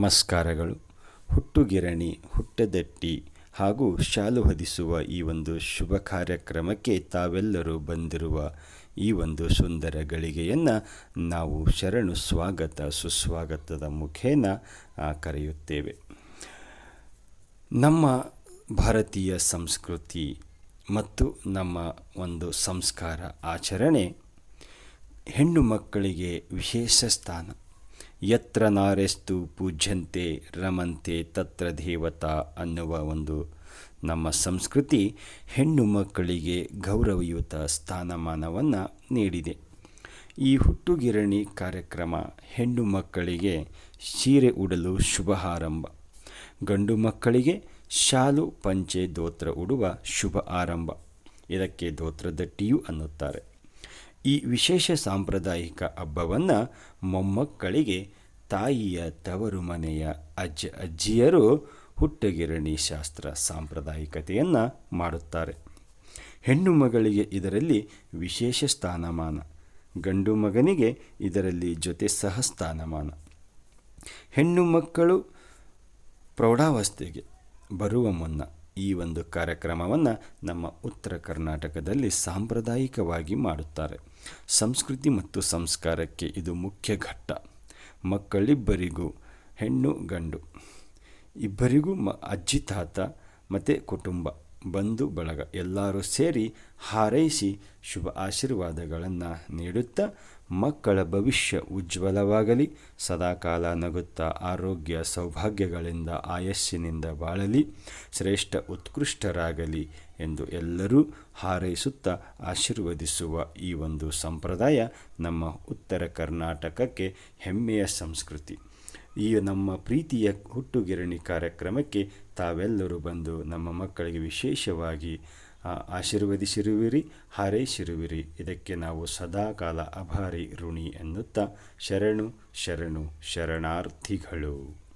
ನಮಸ್ಕಾರಗಳು. ಹುಟ್ಟುಗಿರಣಿ, ಹುಟ್ಟದಟ್ಟಿ ಹಾಗೂ ಶಾಲು ಹೊದಿಸುವ ಈ ಒಂದು ಶುಭ ಕಾರ್ಯಕ್ರಮಕ್ಕೆ ತಾವೆಲ್ಲರೂ ಬಂದಿರುವ ಈ ಒಂದು ಸುಂದರ ಗಳಿಗೆಯನ್ನು ನಾವು ಶರಣು ಸ್ವಾಗತ, ಸುಸ್ವಾಗತದ ಮುಖೇನ ಕರೆಯುತ್ತೇವೆ. ನಮ್ಮ ಭಾರತೀಯ ಸಂಸ್ಕೃತಿ ಮತ್ತು ನಮ್ಮ ಒಂದು ಸಂಸ್ಕಾರ ಆಚರಣೆ ಹೆಣ್ಣು ಮಕ್ಕಳಿಗೆ ವಿಶೇಷ ಸ್ಥಾನ. ಯತ್ರ ನಾರೆಸ್ತು ಪೂಜ್ಯಂತೆ, ರಮಂತೆ ತತ್ರ ದೇವತಾ ಅನ್ನುವ ಒಂದು ನಮ್ಮ ಸಂಸ್ಕೃತಿ ಹೆಣ್ಣು ಮಕ್ಕಳಿಗೆ ಗೌರವಯುತ ಸ್ಥಾನಮಾನವನ್ನು ನೀಡಿದೆ. ಈ ಹುಟ್ಟುಗಿರಣಿ ಕಾರ್ಯಕ್ರಮ ಹೆಣ್ಣು ಮಕ್ಕಳಿಗೆ ಸೀರೆ ಉಡಲು ಶುಭ ಆರಂಭ ಗಂಡು ಮಕ್ಕಳಿಗೆ ಶಾಲು, ಪಂಚೆ, ದೋತ್ರ ಉಡುವ ಶುಭ ಆರಂಭ. ಇದಕ್ಕೆ ದೋತ್ರದಟ್ಟಿಯೂ ಅನ್ನುತ್ತಾರೆ. ಈ ವಿಶೇಷ ಸಾಂಪ್ರದಾಯಿಕ ಹಬ್ಬವನ್ನು ಮೊಮ್ಮಕ್ಕಳಿಗೆ ತಾಯಿಯ ತವರು ಮನೆಯ ಅಜ್ಜ ಅಜ್ಜಿಯರು ಹುಟ್ಟಗಿರಣಿ ಶಾಸ್ತ್ರ ಸಾಂಪ್ರದಾಯಿಕತೆಯನ್ನು ಮಾಡುತ್ತಾರೆ. ಹೆಣ್ಣು ಮಗಳಿಗೆ ಇದರಲ್ಲಿ ವಿಶೇಷ ಸ್ಥಾನಮಾನ, ಗಂಡು ಮಗನಿಗೆ ಇದರಲ್ಲಿ ಜೊತೆ ಸಹ ಸ್ಥಾನಮಾನ ಹೆಣ್ಣು ಮಕ್ಕಳು ಪ್ರೌಢಾವಸ್ಥೆಗೆ ಬರುವ ಮುನ್ನ ಈ ಒಂದು ಕಾರ್ಯಕ್ರಮವನ್ನು ನಮ್ಮ ಉತ್ತರ ಕರ್ನಾಟಕದಲ್ಲಿ ಸಾಂಪ್ರದಾಯಿಕವಾಗಿ ಮಾಡುತ್ತಾರೆ. ಸಂಸ್ಕೃತಿ ಮತ್ತು ಸಂಸ್ಕಾರಕ್ಕೆ ಇದು ಮುಖ್ಯ ಘಟ್ಟ. ಮಕ್ಕಳಿಬ್ಬರಿಗೂ ಹೆಣ್ಣು ಗಂಡು. ಇಬ್ಬರಿಗೂ ಮ, ಅಜ್ಜಿ ತಾತ ಮತ್ತು ಕುಟುಂಬ. ಬಂಧು ಬಳಗ ಎಲ್ಲರೂ ಸೇರಿ ಹಾರೈಸಿ ಶುಭ ಆಶೀರ್ವಾದಗಳನ್ನು ನೀಡುತ್ತಾ ಮಕ್ಕಳ ಭವಿಷ್ಯ ಉಜ್ವಲವಾಗಲಿ. ಸದಾಕಾಲ ನಗುತ್ತಾ ಆರೋಗ್ಯ ಸೌಭಾಗ್ಯಗಳಿಂದ ಆಯಸ್ಸಿನಿಂದ ಬಾಳಲಿ. ಶ್ರೇಷ್ಠ ಉತ್ಕೃಷ್ಟರಾಗಲಿ ಎಂದು ಎಲ್ಲರೂ ಹಾರೈಸುತ್ತಾ ಆಶೀರ್ವದಿಸುವ ಈ ಒಂದು ಸಂಪ್ರದಾಯ ನಮ್ಮ ಉತ್ತರ ಕರ್ನಾಟಕಕ್ಕೆ ಹೆಮ್ಮೆಯ ಸಂಸ್ಕೃತಿ. ಈ ನಮ್ಮ ಪ್ರೀತಿಯ ಹುಟ್ಟುಗಿರಣಿ ಕಾರ್ಯಕ್ರಮಕ್ಕೆ ತಾವೆಲ್ಲರೂ ಬಂದು ನಮ್ಮ ಮಕ್ಕಳಿಗೆ ವಿಶೇಷವಾಗಿ ಆಶೀರ್ವದಿಸಿರುವಿರಿ, ಹಾರೈಸಿರುವಿರಿ. ಇದಕ್ಕೆ ನಾವು ಸದಾಕಾಲ ಅಭಾರಿ ಋಣಿ ಎನ್ನುತ್ತಾ, ಶರಣು ಶರಣು, ಶರಣಾರ್ಥಿಗಳು.